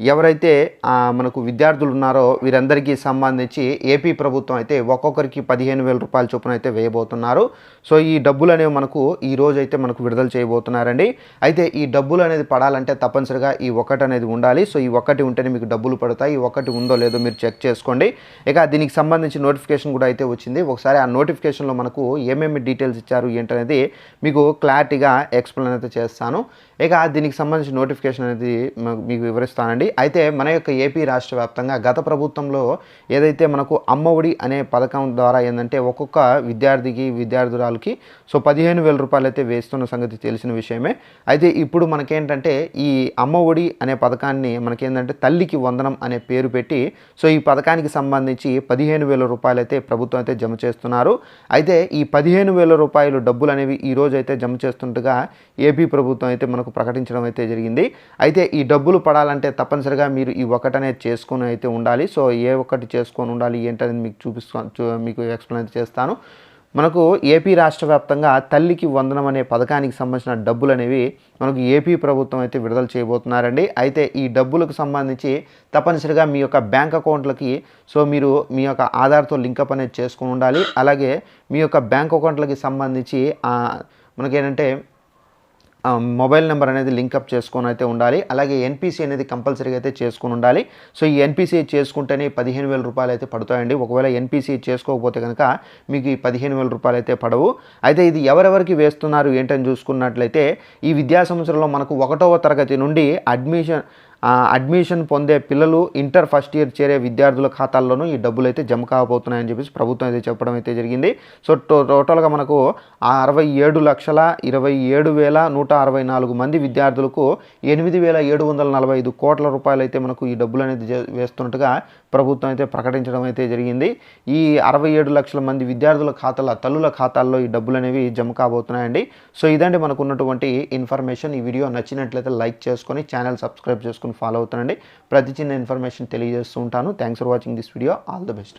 ఎవరైతే మనకు విద్యార్థులు ఉన్నారో వీరందరికీ సంబంధించి ఏపీ ప్రభుత్వం అయితే ఒక్కొక్కరికి పదిహేను వేల రూపాయల చొప్పున అయితే వేయబోతున్నారు. సో ఈ డబ్బులు అనేవి మనకు ఈ రోజు అయితే మనకు విడుదల చేయబోతున్నారండి. అయితే ఈ డబ్బులు అనేది పడాలంటే తప్పనిసరిగా ఈ ఒకటి అనేది ఉండాలి. సో ఈ ఒక్కటి ఉంటేనే మీకు డబ్బులు పడతాయి. ఈ ఒకటి ఉందో లేదో మీరు చెక్ చేసుకోండి. ఇక దీనికి సంబంధించి నోటిఫికేషన్ కూడా అయితే వచ్చింది. ఒకసారి ఆ నోటిఫికేషన్లో మనకు ఏమేమి డీటెయిల్స్ ఇచ్చారు ఏంటనేది మీకు క్లారిటీగా ఎక్స్ప్లెయిన్ అయితే చేస్తాను. ఇక దీనికి సంబంధించి నోటిఫికేషన్ అనేది మీకు వివరిస్తానండి. అయితే మన యొక్క ఏపీ రాష్ట్ర వ్యాప్తంగా గత ప్రభుత్వంలో ఏదైతే మనకు అమ్మఒడి అనే పథకం ద్వారా ఏంటంటే ఒక్కొక్క విద్యార్థికి విద్యార్థురాలకి సో పదిహేను వేల రూపాయలు అయితే వేస్తున్న సంగతి తెలిసిన విషయమే. అయితే ఇప్పుడు మనకేంటంటే ఈ అమ్మఒడి అనే పథకాన్ని మనకేంటంటే తల్లికి వందనం అనే పేరు పెట్టి సో ఈ పథకానికి సంబంధించి పదిహేను వేల రూపాయలు అయితే ప్రభుత్వం అయితే జమ చేస్తున్నారు. అయితే ఈ పదిహేను వేల రూపాయలు డబ్బులు అనేవి ఈ రోజు అయితే జమ చేస్తుండగా ఏపీ ప్రభుత్వం అయితే మనకు ప్రకటించడం అయితే జరిగింది. అయితే ఈ డబ్బులు పడాలంటే తప్ప తప్పనిసరిగా మీరు ఈ ఒకటి అనేది చేసుకొని అయితే ఉండాలి. సో ఏ ఒక్కటి చేసుకొని ఉండాలి ఏంటనేది మీకు చూపిస్తాను చూ- మీకు ఎక్స్ప్లెయిన్ అయితే చేస్తాను. మనకు ఏపీ రాష్ట్ర వ్యాప్తంగా తల్లికి వందనం అనే పథకానికి సంబంధించిన డబ్బులు అనేవి మనకు ఏపీ ప్రభుత్వం అయితే విడుదల చేయబోతున్నారండి. అయితే ఈ డబ్బులకు సంబంధించి తప్పనిసరిగా మీ యొక్క బ్యాంక్ అకౌంట్లకి సో మీరు మీ యొక్క ఆధార్తో లింకప్ అనేది చేసుకొని ఉండాలి. అలాగే మీ యొక్క బ్యాంక్ అకౌంట్లకి సంబంధించి మనకేంటంటే మొబైల్ నెంబర్ అనేది లింకప్ చేసుకొని అయితే ఉండాలి. అలాగే ఎన్పిసి అనేది కంపల్సరీగా అయితే చేసుకొని ఉండాలి. సో ఈ ఎన్పిసి చేసుకుంటేనే పదిహేను వేల రూపాయలు అయితే పడుతాయండి. ఒకవేళ ఎన్పిసి చేసుకోకపోతే కనుక మీకు ఈ పదిహేను వేల రూపాయలు అయితే పడవు. అయితే ఇది ఎవరెవరికి వేస్తున్నారు ఏంటని చూసుకున్నట్లయితే ఈ విద్యా సంవత్సరంలో మనకు ఒకటవ తరగతి నుండి అడ్మిషన్ అడ్మిషన్ పొందే పిల్లలు ఇంటర్ ఫస్ట్ ఇయర్ చేరే విద్యార్థుల ఖాతాల్లోనూ ఈ డబ్బులు అయితే జమ కాబోతున్నాయని చెప్పేసి ప్రభుత్వం అయితే చెప్పడం అయితే జరిగింది. సో టో టోటల్గా మనకు ఆ అరవై ఏడు లక్షల ఇరవై ఏడు వేల నూట అరవై నాలుగు మంది విద్యార్థులకు ఎనిమిది వేల ఏడు వందల నలభై ఐదు కోట్ల రూపాయలు అయితే మనకు ఈ డబ్బులు అనేది వేస్తున్నట్టుగా ప్రభుత్వం అయితే ప్రకటించడం అయితే జరిగింది. ఈ అరవై ఏడు లక్షల మంది విద్యార్థుల ఖాతాల తల్లుల ఖాతాల్లో ఈ డబ్బులు అనేవి జమ కాబోతున్నాయండి. సో ఇదండి మనకు ఉన్నటువంటి ఇన్ఫర్మేషన్. ఈ వీడియో నచ్చినట్లయితే లైక్ చేసుకొని ఛానల్ సబ్స్క్రైబ్ చేసుకొని ఫాలో అవుతానండి. ప్రతి చిన్న ఇన్ఫర్మేషన్ తెలియజేస్తూ ఉంటాను. Thanks for watching this video all the best